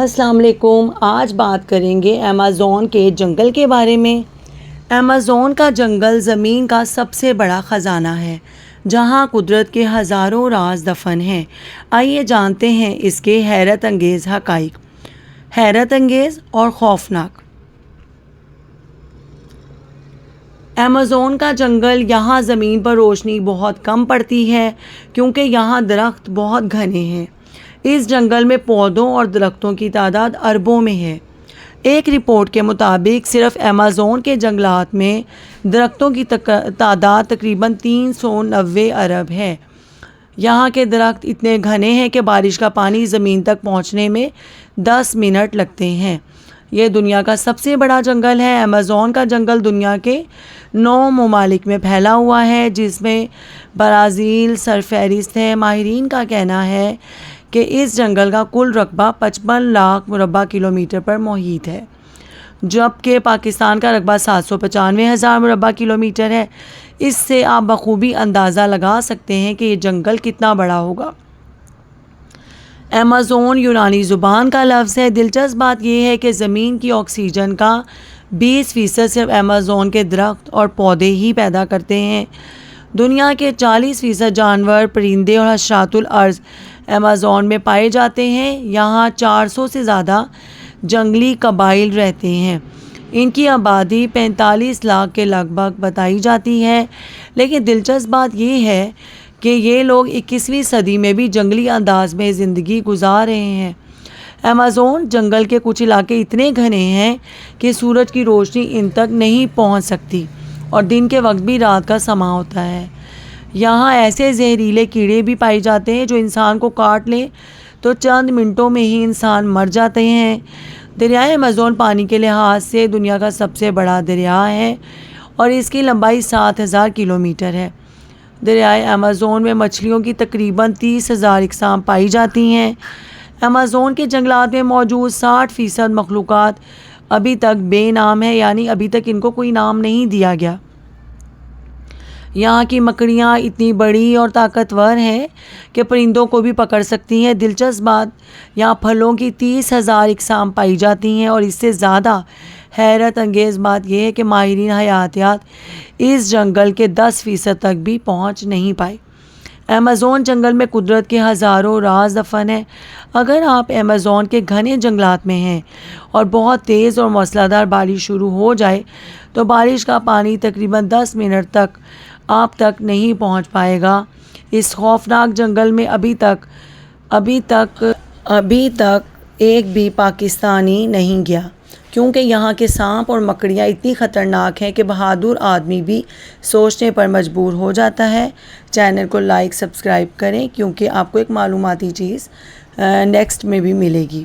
السلام علیکم، آج بات کریں گے امیزون کے جنگل کے بارے میں۔ امیزون کا جنگل زمین کا سب سے بڑا خزانہ ہے، جہاں قدرت کے ہزاروں راز دفن ہیں۔ آئیے جانتے ہیں اس کے حیرت انگیز حقائق۔ حیرت انگیز اور خوفناک۔ امیزون کا جنگل یہاں زمین پر روشنی بہت کم پڑتی ہے، کیونکہ یہاں درخت بہت گھنے ہیں۔ اس جنگل میں پودوں اور درختوں کی تعداد اربوں میں ہے۔ ایک رپورٹ کے مطابق، صرف امیزون کے جنگلات میں درختوں کی تعداد تقریباً تین سو نوے ارب ہے۔ یہاں کے درخت اتنے گھنے ہیں کہ بارش کا پانی زمین تک پہنچنے میں دس منٹ لگتے ہیں۔ یہ دنیا کا سب سے بڑا جنگل ہے۔ امیزون کا جنگل دنیا کے نو ممالک میں پھیلا ہوا ہے، جس میں برازیل سرفہرست ہے ماہرین کا کہنا ہے کہ اس جنگل کا کل رقبہ پچپن لاکھ مربع کلومیٹر پر محیط ہے، جبکہ پاکستان کا رقبہ سات سو پچانوے ہزار مربع کلومیٹر ہے۔ اس سے آپ بخوبی اندازہ لگا سکتے ہیں کہ یہ جنگل کتنا بڑا ہوگا۔ ایمازون یونانی زبان کا لفظ ہے۔ دلچسپ بات یہ ہے کہ زمین کی آکسیجن کا بیس فیصد صرف ایمازون کے درخت اور پودے ہی پیدا کرتے ہیں۔ دنیا کے چالیس فیصد جانور پرندے اور حشرات الارض امیزون میں پائے جاتے ہیں۔ یہاں چار سو سے زیادہ جنگلی قبائل رہتے ہیں۔ ان کی آبادی پینتالیس لاکھ کے لگ بھگ بتائی جاتی ہے۔ لیکن دلچسپ بات یہ ہے کہ یہ لوگ اکیسویں صدی میں بھی جنگلی انداز میں زندگی گزار رہے ہیں۔ امیزون جنگل کے کچھ علاقے اتنے گھنے ہیں کہ سورج کی روشنی ان تک نہیں پہنچ سکتی۔ اور دن کے وقت بھی رات کا سما ہوتا ہے۔ یہاں ایسے زہریلے کیڑے بھی پائے جاتے ہیں جو انسان کو کاٹ لیں تو چند منٹوں میں ہی انسان مر جاتے ہیں۔ دریائے ایمیزون پانی کے لحاظ سے دنیا کا سب سے بڑا دریا ہے اور اس کی لمبائی سات ہزار کلو میٹر ہے۔ دریائے امیزون میں مچھلیوں کی تقریباً تیس ہزار اقسام پائی جاتی ہیں۔ امیزون کے جنگلات میں موجود ساٹھ فیصد مخلوقات ابھی تک بے نام ہے یعنی ابھی تک ان کو کوئی نام نہیں دیا گیا۔ یہاں کی مکڑیاں اتنی بڑی اور طاقتور ہیں کہ پرندوں کو بھی پکڑ سکتی ہیں۔ دلچسپ بات، یہاں پھلوں کی تیس ہزار اقسام پائی جاتی ہیں اور اس سے زیادہ حیرت انگیز بات یہ ہے کہ ماہرین حیاتیات اس جنگل کے دس فیصد تک بھی پہنچ نہیں پائے۔ امیزون جنگل میں قدرت کے ہزاروں راز دفن ہیں۔ اگر آپ امیزون کے گھنے جنگلات میں ہیں اور بہت تیز اور موسلا دار بارش شروع ہو جائے تو بارش کا پانی تقریباً دس منٹ تک آپ تک نہیں پہنچ پائے گا۔ اس خوفناک جنگل میں ابھی تک ابھی تک ابھی تک ایک بھی پاکستانی نہیں گیا۔ کیونکہ یہاں کے سانپ اور مکڑیاں اتنی خطرناک ہیں کہ بہادر آدمی بھی سوچنے پر مجبور ہو جاتا ہے۔ چینل کو لائک، سبسکرائب کریں کیونکہ آپ کو ایک معلوماتی چیز نیکسٹ میں بھی ملے گی۔